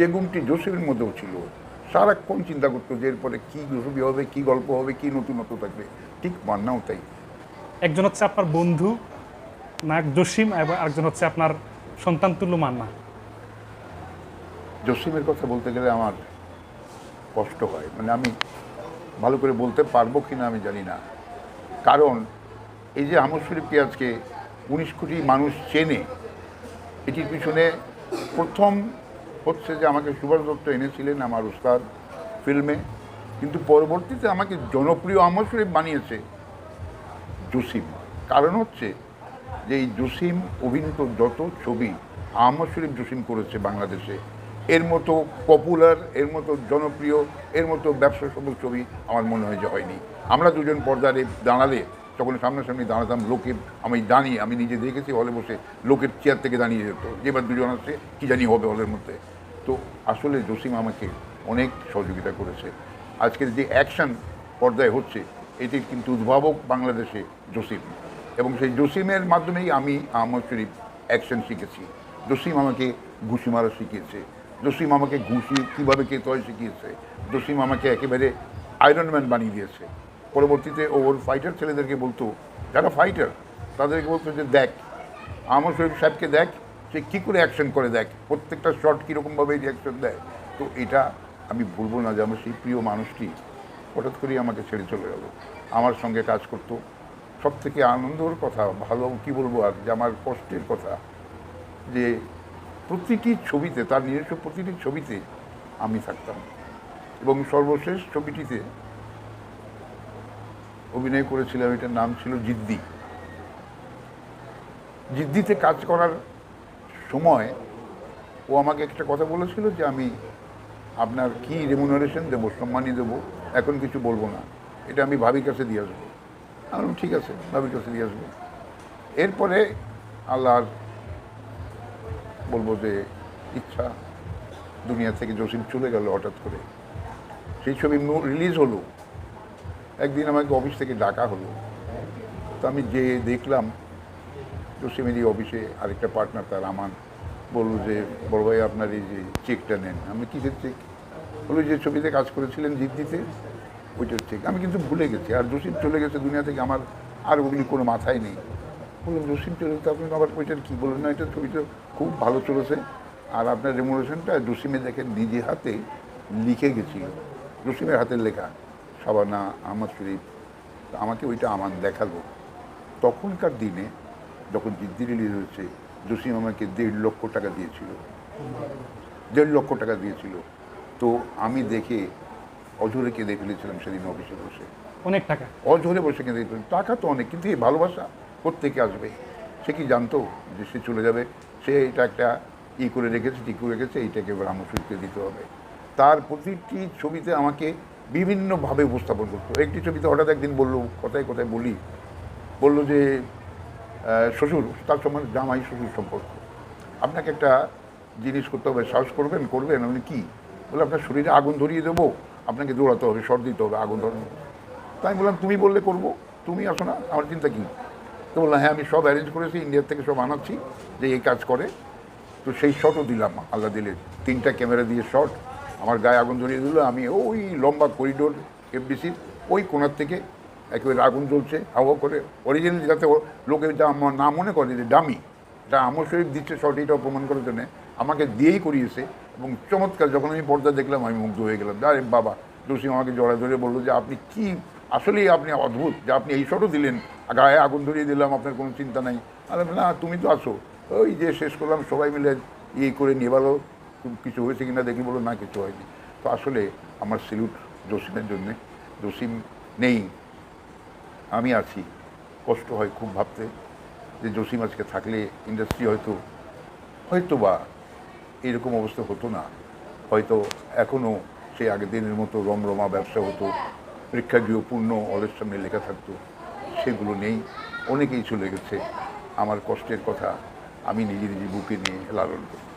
যে গুণটি জোসেফের মধ্যেও ছিল সারাক্ষণ চিন্তা করতো যে এরপরে কী ছবি হবে কী গল্প হবে কী নতুনত্ব থাকবে। ঠিক মান্নাও তাই। একজন হচ্ছে আপনার বন্ধু নায়ক জসিম এবং আরেকজন হচ্ছে আপনার সন্তান তুল্য মান্না। জসিমের কথা বলতে গেলে আমার কষ্ট হয়। মানে আমি ভালো করে বলতে পারব কি না আমি জানি না। কারণ এই যে আমর শরীফ পেঁয়াজকে উনিশ কোটি মানুষ চেনে এটির পিছনে প্রথম হচ্ছে যে আমাকে সুভাষ দত্ত এনেছিলেন আমার উস্তাদ ফিল্মে, কিন্তু পরবর্তীতে আমাকে জনপ্রিয় আমর শরীফ বানিয়েছে জসিম। কারণ হচ্ছে যে এই জসিম অভিনীত যত ছবি আহমদ শরীফ জসিম করেছে বাংলাদেশে, এর মতো পপুলার এর মতো জনপ্রিয়, এর মতো ব্যবসা সফল ছবি আমার মনে হয় যে হয়নি। আমরা দুজন পর্দারে দাঁড়ালে তখন সামনাসামনি দাঁড়াতাম লোকে আমি জানি, আমি নিজে দেখেছি হলে বসে লোকের চেয়ার থেকে দাঁড়িয়ে যেত। যেবার দুজন আসছে কী জানি হবে হলের মধ্যে। তো আসলে জসিম আমাকে অনেক সহযোগিতা করেছে। আজকের যে অ্যাকশন পর্দায় হচ্ছে, এটির কিন্তু উদ্ভাবক বাংলাদেশে জসিম। এবং সেই জসিমের মাধ্যমেই আমি আহমদ শরীফ অ্যাকশন শিখেছি। জসিম আমাকে ঘুষি মারা শিখিয়েছে। জসিম আমাকে ঘুষি কীভাবে খেতে হয় শিখিয়েছে। জসিম আমাকে একেবারে আয়রনম্যান বানিয়ে দিয়েছে। পরবর্তীতে ওর ফাইটার ছেলেদেরকে বলতো, যারা ফাইটার তাদেরকে বলতো যে দেখ, আমার শরীফ সাহেবকে দেখ, সে কী করে অ্যাকশন করে দেখ, প্রত্যেকটা শট কীরকমভাবে রিয়াকশন দেয়। তো এটা আমি বলব না যে আমার সেই প্রিয় মানুষটি হঠাৎ করেই আমাকে ছেড়ে চলে গেল। আমার সঙ্গে কাজ করতো। সব থেকে আনন্দর কথা, ভালো কি বলব আর যে আমার কষ্টের কথা, যে প্রতিটি ছবিতে, তার নিজস্ব প্রতিটি ছবিতে আমি থাকতাম। এবং সর্বশেষ ছবিটিতে অভিনয় করেছিলাম এটার নাম ছিল জিদ্দি। জিদ্দিতে কাজ করার সময় ও আমাকে একটা কথা বলেছিল যে আমি আপনার কি রেমুনারেশন দেবো, সম্মানই দেবো, এখন কিছু বলব না। এটা আমি ভাবির কাছে দিয়ে আসব। আমি ঠিক আছে, ভাবির কাছে দিয়ে আসব। এরপরে আল্লাহর বলব যে ইচ্ছা, দুনিয়া থেকে জসিম চলে গেল হঠাৎ করে। সেই ছবি রিলিজ হলো। একদিন আমাকে অফিস থেকে ডাকা হলো। তো আমি যে দেখলাম জসিমেরই অফিসে আরেকটা পার্টনার তার, আমান, বলল যে, বড় ভাই, আপনার এই যে চেকটা নেন। আমি, কিসের চেক বলল, যে ছবিতে কাজ করেছিলেন জিদ্দিতে, ওইটার চেক আমি কিন্তু ভুলে গেছি। আর জসিম চলে গেছে দুনিয়া থেকে, আমার আর ওগুলি কোনো মাথায় নেই। বললাম জসিম চলে গেছে, আপনি আবার ওইটার কী বললেন? না, এটা ছবিটা খুব ভালো চলেছে। আর আপনার রেমুনেশনটা জসিমে দেখেন, নিজে হাতে লিখে গেছিল। জসিমের হাতের লেখা। সাবানা আহমদ শরীফ আমাকে ওইটা আমার দেখাল। তখনকার দিনে যখন জিদ্দি রিলিজ হয়েছে জসিম আমাকে দেড় লক্ষ টাকা দিয়েছিল। দেড় লক্ষ টাকা দিয়েছিল। তো আমি দেখে অঝরে কেঁদে ফেলেছিলাম সেদিন অফিসে বসে। অনেক টাকা। অঝরে বসে কেঁদে ফেলেছিলাম। টাকা তো অনেক কিন্তু এই ভালোবাসা কোত্থেকে আসবে? সে কি জানতো যে সে চলে যাবে? সে এটা একটা ই করে রেখেছে ঠিক করে রেখেছে এইটাকে সুখকে দিতে হবে। তার প্রতিটি ছবিতে আমাকে বিভিন্নভাবে উপস্থাপন করতো একটি ছবিতে হঠাৎ একদিন বলল, কথায় কথায় বলি, বলল যে শ্বশুর, তার সমান জামাই শ্বশুর সম্পর্ক। আপনাকে একটা জিনিস করতে হবে, সাহস করবেন করবেন আপনি কী? বলে আপনার শরীরে আগুন ধরিয়ে দেবো, আপনাকে দৌড়াতে হবে শর্ট দিতে হবে, আগুন ধরানো। তাই বললাম, তুমি বললে করব, তুমি আসো না, আমার চিন্তা কী? তো বললাম হ্যাঁ আমি সব অ্যারেঞ্জ করেছি ইন্ডিয়ার থেকে সব আনাচ্ছি, যে এই কাজ করে। তো সেই শটও দিলাম, আল্লাহ দিলে তিনটা ক্যামেরা দিয়ে শট আমার গায়ে আগুন ধরিয়ে দিল, আমি ওই লম্বা করিডোর এফবিসির ওই কোনার থেকে একেবারে আগুন জ্বলছে হাওয়া করে। অরিজিনাল যাতে লোকে যা আমার না মনে করে যে ডামি এটা আমর শরীফ দিচ্ছে এটা প্রমাণ করার জন্যে, আমাকে দিয়েই করিয়েছে। এবং চমৎকার, যখন আমি পর্দা দেখলাম, আমি মুগ্ধ হয়ে গেলাম। আরে বাবা জসিম আমাকে জড়া ধরে বলল যে আপনি কি, আসলেই আপনি অদ্ভুত যে আপনি এই শটও দিলেন। গায়ে আগুন ধরিয়ে দিলাম, আপনার কোনো চিন্তা নাই। আরে না, তুমি তো আসো। ওই যে শেষ করলাম, সবাই মিলে ইয়ে করে নিয়ে ভালো। কিছু হয়েছে কিনা দেখি বলো না, কিছু হয়নি। তো আসলে আমার সিলুট জসিমের জন্যে। জসিম নেই। আমি আছি। কষ্ট হয় খুব ভাবতে যে জসিম আজকে থাকলে ইন্ডাস্ট্রি হয়তো হয়তো বা এরকম অবস্থা হতো না। হয়তো এখনও সেই আগের দিনের মতো রমরমা ব্যবসা হতো প্রেক্ষাগৃহ পূর্ণ অলের সামনে লেখা থাকতো, সেগুলো নেই। অনেকেই চলে গেছে। আমার কষ্টের কথা আমি নিজে নিজে বুকে নিয়ে লালন করি